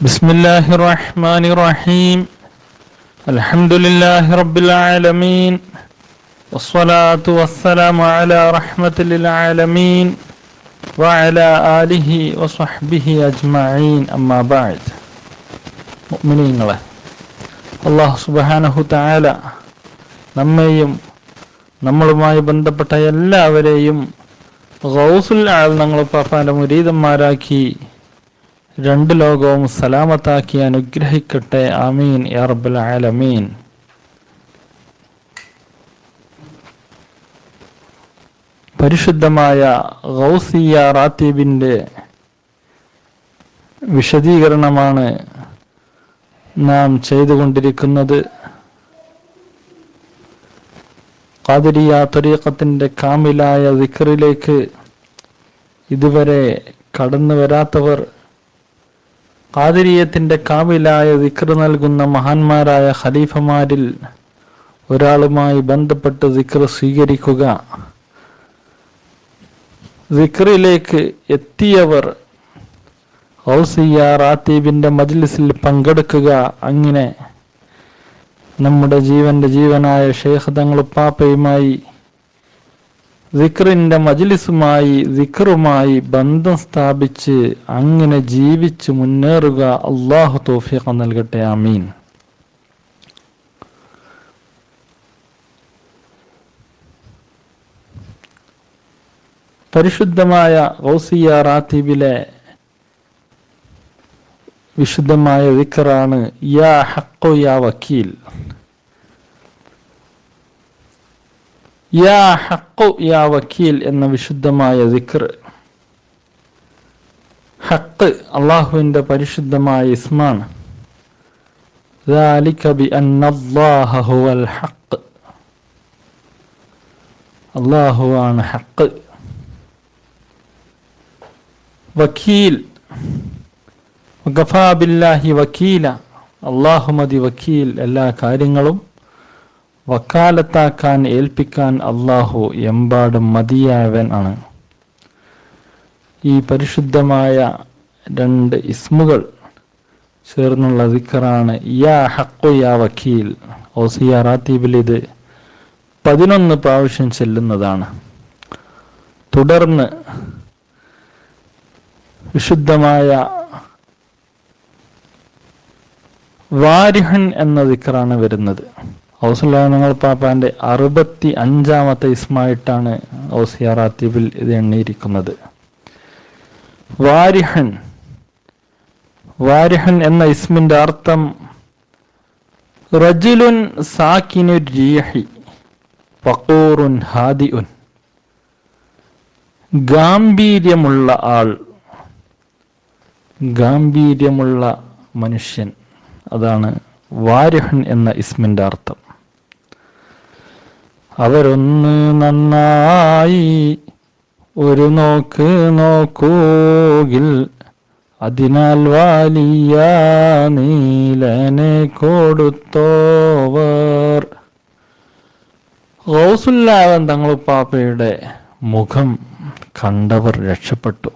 بسم الله الرحمن الرحيم الحمد لله رب العالمين والصلاة والسلام على رحمة للعالمين وعلى آله وصحبه أجمعين أما بعد മുഅ്മിനീങ്ങളെ അള്ളാഹു സുബ്ഹാനഹു തആല നമ്മെയും നമ്മളുമായി ബന്ധപ്പെട്ട എല്ലാവരെയും ഗൗസുൽ ആൾ ഞങ്ങൾ പാപ്പാന്റെ മുരീതന്മാരാക്കി രണ്ട് ലോകവും സലാമത്താക്കി അനുഗ്രഹിക്കട്ടെ. ആമീൻ. യാ റബ്ബൽ ആലമീൻ. പരിശുദ്ധമായ ഗൗസിയ റാത്തീബിന്റെ വിശദീകരണമാണ് നാം ചെയ്തുകൊണ്ടിരിക്കുന്നത്. കാതിരിയ തൊരീക്കത്തിന്റെ കാമിലായ വിക്കറിലേക്ക് ഇതുവരെ കടന്നു വരാത്തവർ ഖാദിരിയത്തിന്റെ കാവിലായ ദിക്ർ നൽകുന്ന മഹാന്മാരായ ഖലീഫമാരിൽ ഒരാളുമായി ബന്ധപ്പെട്ട് ദിക്ർ സ്വീകരിക്കുക. ദിക്റിലേക്ക് എത്തിയവർ ഔസിയ റാത്തീബിന്റെ മജ്ലിസിൽ പങ്കെടുക്കുക. അങ്ങനെ നമ്മുടെ ജീവന്റെ ജീവനായ ഷെയ്ഖ് തങ്ങളുപ്പാപ്പയുമായി ദിക്റിന്റെ മജ്ലിസുമായി ദിക്റുമായി ബന്ധം സ്ഥാപിച്ച് അങ്ങനെ ജീവിച്ച് മുന്നേറുക അള്ളാഹു തോഫിഖ നൽകട്ടെ അമീൻ പരിശുദ്ധമായ ഗൗസിയ റാത്തീബിലെ വിശുദ്ധമായ വിക്രാണ് യാ ഹക്കോ യാ വക്കീൽ. യാ ഹക്കു യാ വക്കീൽ എന്ന വിശുദ്ധമായ ദിക്ർ. ഹക്ക് അള്ളാഹുവിന്റെ പരിശുദ്ധമായ ഇസ്മാണ്. അള്ളാഹുവാണ് ഹക്ക് വക്കീൽ. ഗഫാബില്ലാഹി വക്കീല. അള്ളാഹു മതി വക്കീൽ. എല്ലാ കാര്യങ്ങളും വക്കാലത്താക്കാൻ ഏൽപ്പിക്കാൻ അള്ളാഹു എമ്പാടും മതിയായവൻ ആണ്. ഈ പരിശുദ്ധമായ രണ്ട് ഇസ്മുകൾ ചേർന്നുള്ള ദിക്കറാണ് യാ ഹക്കു യാ വക്കീൽ ഓസിയ റാത്തീബിൽ ഇത് പതിനൊന്ന് പ്രാവശ്യം ചെല്ലുന്നതാണ്. തുടർന്ന് വിശുദ്ധമായ വാരിഹൻ എന്ന ദിക്കറാണ് വരുന്നത്. ഔസുല്ലാനങ്ങൾ പാപ്പാന്റെ അറുപത്തി അഞ്ചാമത്തെ ഇസ്മായിട്ടാണ് ഔസിയാറാത്തിബിൽ ഇത് എണ്ണിയിരിക്കുന്നത്. വാരിഹൻ. വാരിഹൻ എന്ന ഇസ്മിന്റെ അർത്ഥം റജുലുൻ സാക്കിനു രീഹി ഫക്കൂറുൻ ഹാദിഉൻ. ഗാംഭീര്യമുള്ള ആൾ ഗാംഭീര്യമുള്ള മനുഷ്യൻ. അതാണ് വാരിഹൻ എന്ന ഇസ്മിന്റെ അർത്ഥം. അവരൊന്ന് നന്നായി ഒരു നോക്ക് നോക്കൂകിൽ അതിനാൽ വാലിയ നീലനെ കൊടുത്തോവർ. ഗൗസുല്ലാവൻ തങ്ങളുപ്പാപ്പയുടെ മുഖം കണ്ടവർ രക്ഷപ്പെട്ടു.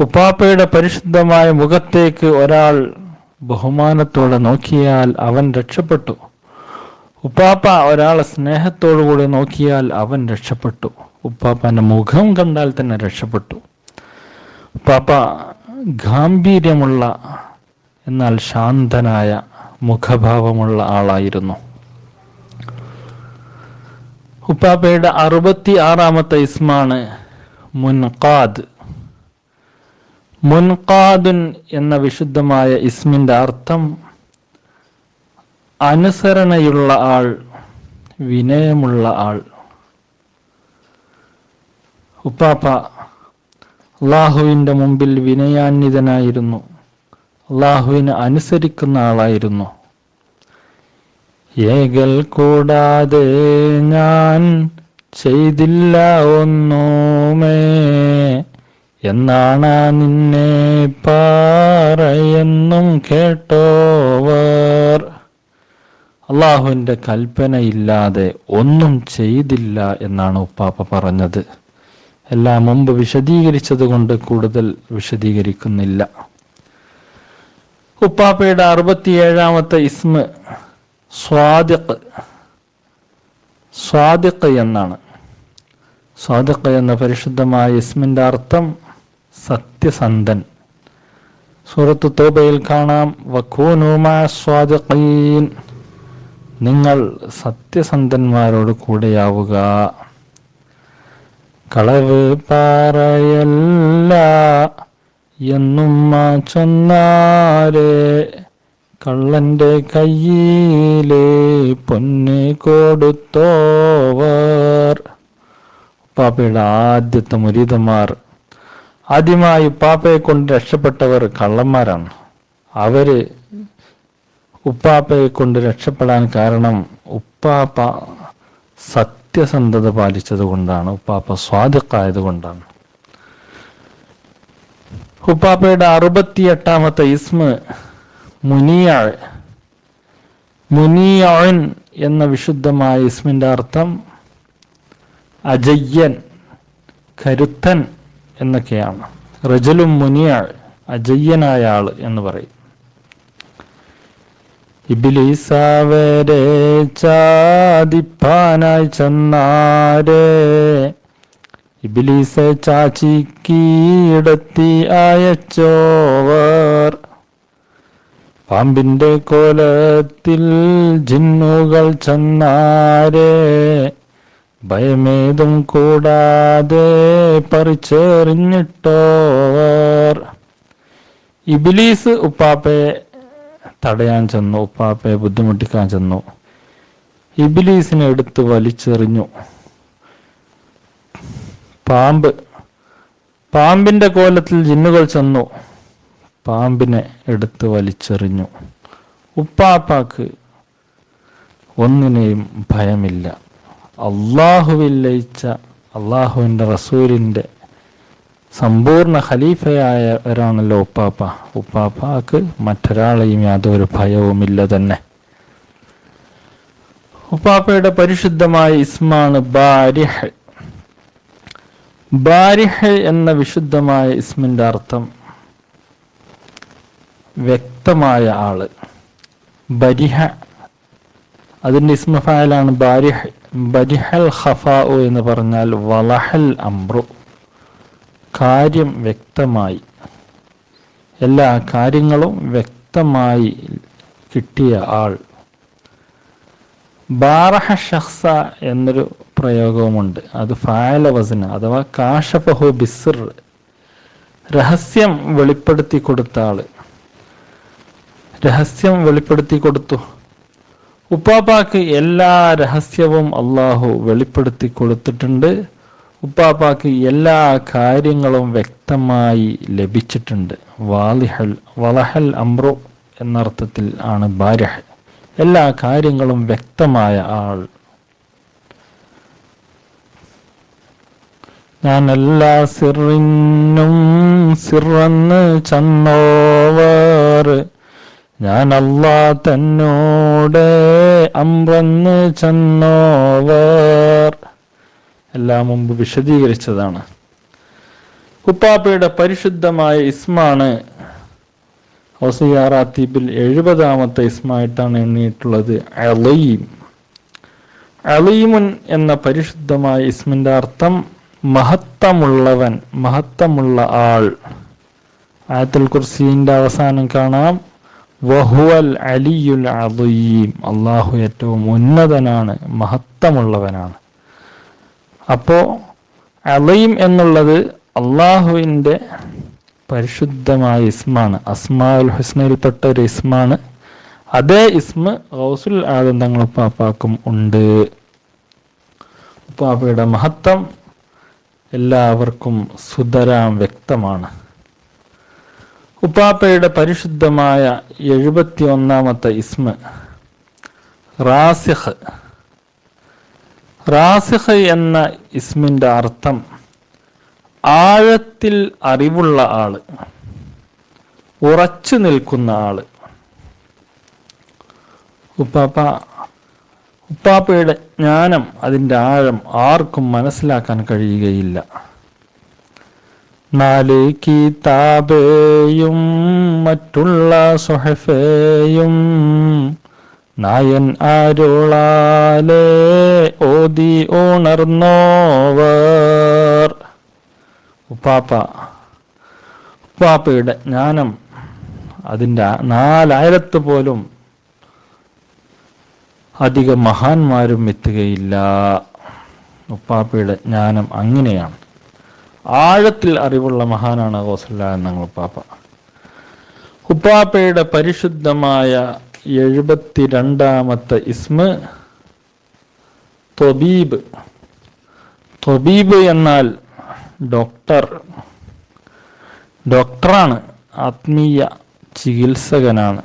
ഉപ്പാപ്പയുടെ പരിശുദ്ധമായ മുഖത്തേക്ക് ഒരാൾ ബഹുമാനത്തോടെ നോക്കിയാൽ അവൻ രക്ഷപ്പെട്ടു. ഉപ്പാപ്പ ഒരാളെ സ്നേഹത്തോടുകൂടി നോക്കിയാൽ അവൻ രക്ഷപ്പെട്ടു. ഉപ്പാപ്പന്റെ മുഖം കണ്ടാൽ തന്നെ രക്ഷപ്പെട്ടു. ഉപ്പാപ്പ ഗാംഭീര്യമുള്ള എന്നാൽ ശാന്തനായ മുഖഭാവമുള്ള ആളായിരുന്നു. ഉപ്പാപ്പയുടെ അറുപത്തി ആറാമത്തെ ഇസ്മാണ് മുൻഖാദ് മുൻകാദുൻ എന്ന വിശുദ്ധമായ ഇസ്മിന്റെ അർത്ഥം അനുസരണയുള്ള ആൾ വിനയമുള്ള ആൾ. ഉപ്പാപ്പ അള്ളാഹുവിന്റെ മുമ്പിൽ വിനയാന്വിതനായിരുന്നു. അള്ളാഹുവിനെ അനുസരിക്കുന്ന ആളായിരുന്നു. ഏകൽ കൂടാതെ ഞാൻ ചെയ്തില്ല ഒന്നുമേ. എന്നാണ് നിന്നെ പാറയെന്നും കേട്ടോവർ. അള്ളാഹുവിന്റെ കൽപ്പനയില്ലാതെ ഒന്നും ചെയ്തില്ല എന്നാണ് ഉപ്പാപ്പ പറഞ്ഞത്. എല്ലാം മുമ്പ് വിശദീകരിച്ചത് കൊണ്ട് കൂടുതൽ വിശദീകരിക്കുന്നില്ല. ഉപ്പാപ്പയുടെ അറുപത്തിയേഴാമത്തെ ഇസ്മ സ്വാദിഖ്. സ്വാദിഖ് എന്നാണ്. സ്വാദിഖ് എന്ന പരിശുദ്ധമായ ഇസ്മിന്റെ അർത്ഥം സത്യസന്ധൻ. സൂറത്ത് തോബയിൽ കാണാം. വക്കൂനുമാ സ്വാദിഖീൻ. നിങ്ങൾ സത്യസന്ധന്മാരോട് കൂടെയാവുക. കളവ് പാറയല്ല എന്നും ചൊന്നാരെ കള്ളന്റെ കയ്യിലെ പൊന്ന് കൊടുത്തോവർ. പാപ്പയുടെ ആദ്യത്തെ മുരീതന്മാർ. ആദ്യമായി ഉപ്പാപ്പയെ കൊണ്ട് രക്ഷപ്പെട്ടവർ കള്ളന്മാരാണ്. അവർ ഉപ്പാപ്പയെ കൊണ്ട് രക്ഷപ്പെടാൻ കാരണം ഉപ്പാപ്പ സത്യസന്ധത പാലിച്ചത് കൊണ്ടാണ്. ഉപ്പാപ്പ സ്വാദിക്കായത് കൊണ്ടാണ്. ഉപ്പാപ്പയുടെ അറുപത്തിയെട്ടാമത്തെ ഇസ്മ മുനിയാൾ മുനിയാഴൻ എന്ന വിശുദ്ധമായ ഇസ്മിന്റെ അർത്ഥം അജയ്യൻ കരുത്തൻ എന്നൊക്കെയാണ്. റജലും മുനിയാൾ അജയ്യനായ ആൾ എന്ന് പറയും. ഇബിലീസാവരെ ചാതിപ്പാനായി ചെന്നാരെ. ഇബിലീസെ ചാച്ചിക്കീടത്തി അയച്ചോവർ. പാമ്പിന്റെ കോലത്തിൽ ജിന്നുകൾ ചെന്നാരെ. ഭയമേതും കൂടാതെ പറിച്ചെറിഞ്ഞിട്ടോവർ. ഇബിലീസ് ഉപ്പാപ്പയെ തടയാൻ ചെന്നു ഉപ്പാപ്പയെ ബുദ്ധിമുട്ടിക്കാൻ ചെന്നു. ഇബിലീസിനെ എടുത്ത് വലിച്ചെറിഞ്ഞു. പാമ്പ് പാമ്പിന്റെ കോലത്തിൽ ജിന്നുകൾ ചെന്നു. പാമ്പിനെ എടുത്ത് വലിച്ചെറിഞ്ഞു. ഉപ്പാപ്പാക്ക് ഒന്നിനെയും ഭയമില്ല. അള്ളാഹുവിൽ ലയിച്ച അള്ളാഹുവിന്റെ റസൂലിന്റെ സമ്പൂർണ ഖലീഫയായവരാണല്ലോ ഉപ്പാപ്പ. ഉപ്പാപ്പാക്ക് മറ്റൊരാളെയും യാതൊരു ഭയവുമില്ല തന്നെ. ഉപ്പാപ്പയുടെ പരിശുദ്ധമായ ഇസ്മാണ് ബാരിഹ്. ബാരിഹ് എന്ന വിശുദ്ധമായ ഇസ്മിന്റെ അർത്ഥം വ്യക്തമായ ആൾ. ബരിഹ അതിന്റെ ഇസ്മഫായലാണ് ബാരിഹ്. ബരിഹൽ ഖഫാഉ എന്ന് പറഞ്ഞാൽ വളഹൽ അമ്രു കാര്യം വ്യക്തമായി. എല്ലാ കാര്യങ്ങളും വ്യക്തമായി കിട്ടിയ ആൾ. ബാറഹ ഷഹ്സ എന്നൊരു പ്രയോഗവുമുണ്ട്. അത് ഫായലവസന അഥവാ കാഷഫഹു ബിസിർ രഹസ്യം വെളിപ്പെടുത്തി കൊടുത്ത ആൾ. രഹസ്യം വെളിപ്പെടുത്തി കൊടുത്തു. ഉപ്പാപ്പാക്ക് എല്ലാ രഹസ്യവും അള്ളാഹു വെളിപ്പെടുത്തി കൊടുത്തിട്ടുണ്ട്. ഉപ്പാപ്പാക്ക് എല്ലാ കാര്യങ്ങളും വ്യക്തമായി ലഭിച്ചിട്ടുണ്ട്. വാലിഹൽ വളഹൽ അമ്രു എന്നർത്ഥത്തിൽ ആണ് ബാരഹ്. എല്ലാ കാര്യങ്ങളും വ്യക്തമായ ആൾ. ഞാൻ എല്ലാ സിറിനും സിറന്ന് ചന്നോവർ. ഞാൻ അല്ലാ തന്നോട് അമ്രന്ന് ചന്നോവർ. എല്ലാം മുമ്പ് വിശദീകരിച്ചതാണ്. ഉപ്പാപ്പയുടെ പരിശുദ്ധമായ ഇസ്മാണ് ഔസിയാറാത്തീബിൽ എഴുപതാമത്തെ ഇസ്മായിട്ടാണ് എണ്ണിയിട്ടുള്ളത്. അലീം. അലീമുൻ എന്ന പരിശുദ്ധമായ ഇസ്മിന്റെ അർത്ഥം മഹത്തമുള്ളവൻ മഹത്തമുള്ള ആൾ. ആയത്തുൽ കുർസീന്റെ അവസാനം കാണാം. വഹുവൽ അലിയുൽ അലീം. അള്ളാഹു ഏറ്റവും ഉന്നതനാണ് മഹത്തമുള്ളവനാണ്. അപ്പോ അലീം എന്നുള്ളത് അള്ളാഹുവിന്റെ പരിശുദ്ധമായ ഇസ്മാണ് അസ്മാഉൽ ഹുസ്നയിൽപ്പെട്ട ഒരു ഇസ്മാണ്. അതേ ഇസ്മ ഗൗസുൽ ആദം തങ്ങൾ ഉപ്പാപ്പാക്കും ഉണ്ട്. ഉപ്പാപ്പയുടെ മഹത്വം എല്ലാവർക്കും സുതരാം വ്യക്തമാണ്. ഉപ്പാപ്പയുടെ പരിശുദ്ധമായ എഴുപത്തി ഒന്നാമത്തെ ഇസ്മ റാസിഖ് റാസിഖ് എന്ന ഇസ്മിന്റെ അർത്ഥം ആഴത്തിൽ അറിവുള്ള ആൾ ഉറച്ചു നിൽക്കുന്ന ആൾ. ഉപ്പാപ്പ ഉപ്പാപ്പയുടെ ജ്ഞാനം അതിന്റെ ആഴം ആർക്കും മനസ്സിലാക്കാൻ കഴിയുകയില്ല. നാല് കിതാബേയും മറ്റുള്ള സുഹഫേയും നായൻ ആരുളാലേ ഓതി ഉണർന്നോവർ ഉപ്പാപ്പ ഉപ്പാപ്പയുടെ ജ്ഞാനം അതിന്റെ നാലായിരത്ത് പോലും അധിക മഹാന്മാരും എത്തുകയില്ല. ഉപ്പാപ്പയുടെ ജ്ഞാനം അങ്ങനെയാണ്. ആഴത്തിൽ അറിവുള്ള മഹാനാണ് ഗോസല്ല എന്നങ്ങൾ ഉപ്പാപ്പ. ഉപ്പാപ്പയുടെ പരിശുദ്ധമായ എഴുപത്തിരണ്ടാമത്തെ ഇസ്മ തൊബീബ്. തൊബീബ് എന്നാൽ ഡോക്ടർ. ഡോക്ടറാണ് ആത്മീയ ചികിത്സകനാണ്.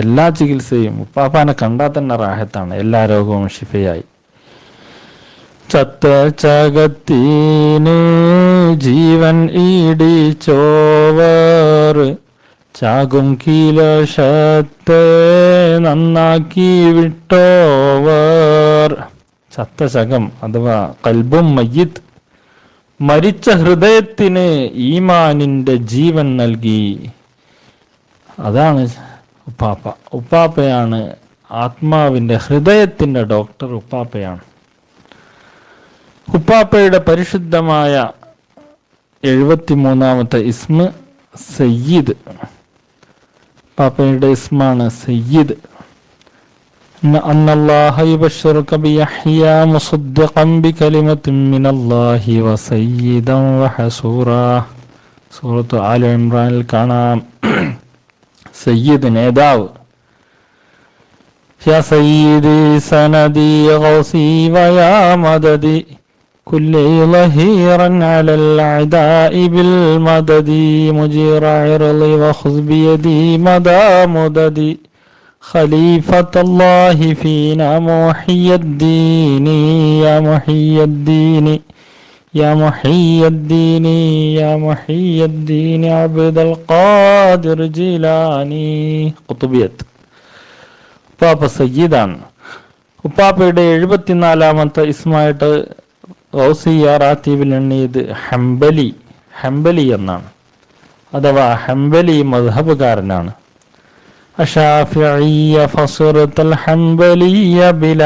എല്ലാ ചികിത്സയും ഉപ്പാപ്പാനെ കണ്ടാൽ തന്നെ റാഹത്താണ് എല്ലാ രോഗവും ഷിഫയായി ചത്ത ചകത്തീന് ജീവൻ ഈടിച്ചോവർ ചാകും കീലശത്തെ നന്നാക്കി വിട്ടോവർ. ചത്ത ചകം അഥവാ കൽബും മയ്യിത്ത് മരിച്ച ഹൃദയത്തിന് ഈമാനിന്റെ ജീവൻ നൽകി. അതാണ് ഉപ്പാപ്പ. ഉപ്പാപ്പയാണ് ആത്മാവിന്റെ ഹൃദയത്തിന്റെ ഡോക്ടർ ഉപ്പാപ്പയാണ്. ഉപ്പാപ്പയുടെ പരിശുദ്ധമായ എഴുപത്തിമൂന്നാമത്തെ ഇസ്മ സയ്യിദ്. പാപ്പയുടെ ഇസ്മാണ് സയ്യിദ് إن أن الله يبشرك بيحيى مصدقا بكلمة من الله وسيدا وحسورا സൂറത്ത് ആല ഇമ്രാനിൽ കാണാം സയ്യിദ് നേതാവ് يا سيدي سندي غوثي ويا مددي كل ظهيرا على الأعداء بالمدد مجير عرضي وخذ بيدي مدى مددي خليفة الله فينا محي الدين يا محي الدين يا محي الدين يا محي الدين عبد القادر جيلاني قطبية ഉപ്പാപ്പ സയ്യിദാണ് ഉപ്പാപ്പയുടെ എഴുപത്തിനാലാമത്തെ ഇസ്മായിട്ട് ഗൗസിയ എണ്ണിയത് ഹംബലി ഹംബലി എന്നാണ്. അഥവാ ഹംബലി മധബുകാരനാണ് ഹംബലിയ ബില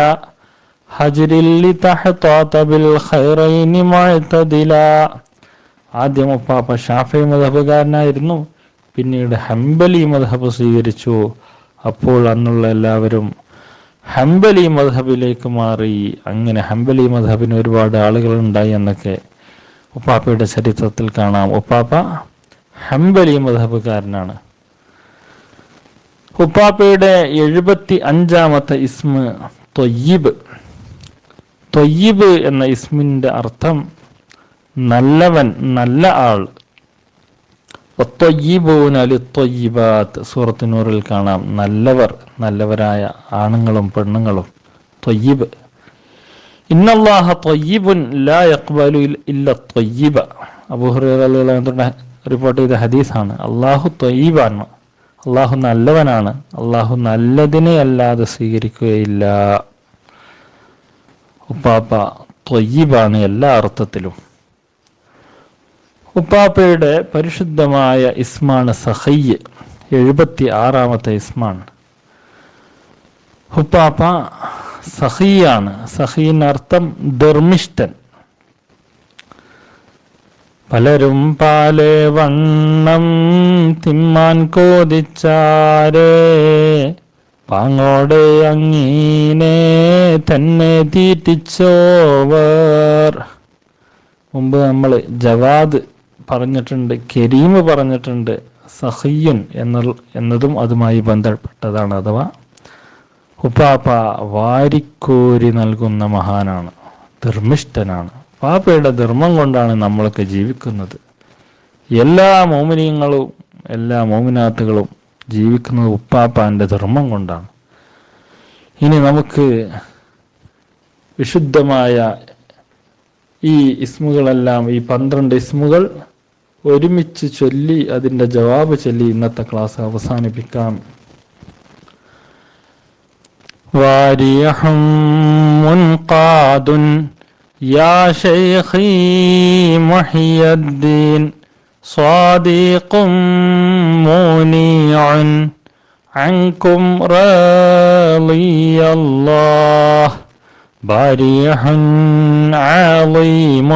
ഖൈറൈനി മുഅ്തദില ആദ്യം ഉപ്പാപ്പ ഷാഫി മധബുകാരനായിരുന്നു പിന്നീട് ഹംബലി മധബ് സ്വീകരിച്ചു. അപ്പോൾ അന്നുള്ള എല്ലാവരും ഹംബലി മധബിലേക്ക് മാറി. അങ്ങനെ ഹംബലി മധബിന് ഒരുപാട് ആളുകൾ ഉണ്ടായി എന്നൊക്കെ ഉപ്പാപ്പയുടെ ചരിത്രത്തിൽ കാണാം. ഉപ്പാപ്പ ഹംബലി മധബുകാരനാണ് ഉപ്പാപ്പയുടെ എഴുപത്തി അഞ്ചാമത്തെ ഇസ്മ തൊയ്യിബ്. തൊയ്യിബ് എന്ന ഇസ്മിന്റെ അർത്ഥം നല്ലവൻ നല്ല ആൾ. ഒത്തൊയ്യിബൂന ലിത്തൊയ്യിബാത്ത്. സൂറത്ത് നൂറിൽ കാണാം. നല്ലവർ നല്ലവരായ ആണുങ്ങളും പെണ്ണുങ്ങളും. തൊയ്യിബ്. ഇന്നല്ലാഹ തൊയ്യിബുൻ ലാ യഖ്ബലു ഇല്ല തൊയ്യിബ. അബൂഹുറ റിപ്പോർട്ട് ചെയ്ത ഹദീസാണ്. അള്ളാഹു തൊയ്യിബാണ്. അള്ളാഹു നല്ലവനാണ്. അള്ളാഹു നല്ലതിനെ അല്ലാതെ സ്വീകരിക്കുകയില്ല. ഉപ്പാപ്പ തൊയ്യിബാണ് എല്ലാ അർത്ഥത്തിലും. ഉപ്പാപ്പയുടെ പരിശുദ്ധമായ ഇസ്മാണ് സഹയ്യ് എഴുപത്തി ആറാമത്തെ ഇസ്മാണ്. ഉപ്പാപ്പ സഹിയാണ് സഹീനർത്ഥം ധർമ്മിഷ്ഠൻ. പലരും പാലേ വണ്ണം തിമ്മാൻ കോതിച്ചാരേ പാങ്ങോടെ അങ്ങീനെ തന്നെ തീറ്റിച്ചോവർ. മുമ്പ് നമ്മൾ ജവാദ് പറഞ്ഞിട്ടുണ്ട് കരീം പറഞ്ഞിട്ടുണ്ട് സഹിയുൻ എന്ന എന്നതും അതുമായി ബന്ധപ്പെട്ടതാണ് അഥവാ ഉപ്പാപ്പ വാരിക്കോരി നൽകുന്ന മഹാനാണ് ധർമ്മിഷ്ഠനാണ്. പാപ്പയുടെ ധർമ്മം കൊണ്ടാണ് നമ്മളൊക്കെ ജീവിക്കുന്നത്. എല്ലാ മോമിനിയങ്ങളും എല്ലാ മോമിനാത്തുകളും ജീവിക്കുന്നത് ഉപ്പാപ്പാന്റെ ധർമ്മം കൊണ്ടാണ്. ഇനി നമുക്ക് വിശുദ്ധമായ ഈ ഇസ്മുകളെല്ലാം ഈ പന്ത്രണ്ട് ഇസ്മുകൾ ഒരുമിച്ച് ചൊല്ലി അതിൻ്റെ ജവാബ് ചൊല്ലി ഇന്നത്തെ ക്ലാസ് അവസാനിപ്പിക്കാം വാരിയഹം മുൻകാദുൻ യാ ശൈഖി മുഹിയദ്ദീൻ صادق منيع عنكم رضي الله بارح عظيم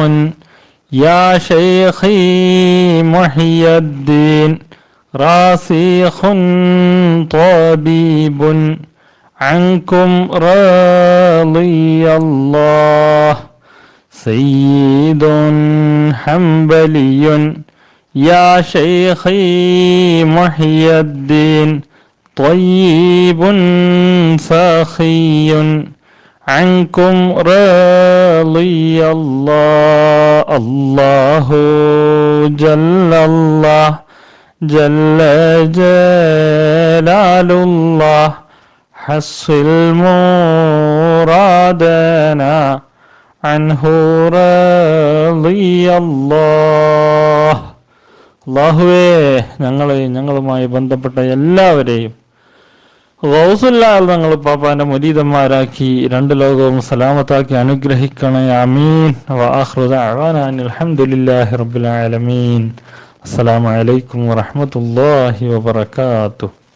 يا شيخي محي الدين راسخ طبيب عنكم رضي الله. سيد حنبلي يا شيخي محي الدين طيب سخي. عنكم رضي الله الله جل الله جل جلال الله حصل مرادنا عنه رضي الله അള്ളാഹുവേ ഞങ്ങളെ ഞങ്ങളുമായി ബന്ധപ്പെട്ട എല്ലാവരെയും ഞങ്ങൾ പാപ്പാന്റെ മുരീതന്മാരാക്കി രണ്ട് ലോകവും സലാമത്താക്കി അനുഗ്രഹിക്കണേ. അമീൻ അലഹമുല്ലാഹി റബ്ബുൽ ആലമീൻ. അസ്സലാമു അലൈക്കും വറഹ്മത്തുള്ളാഹി വബറകാതുഹു.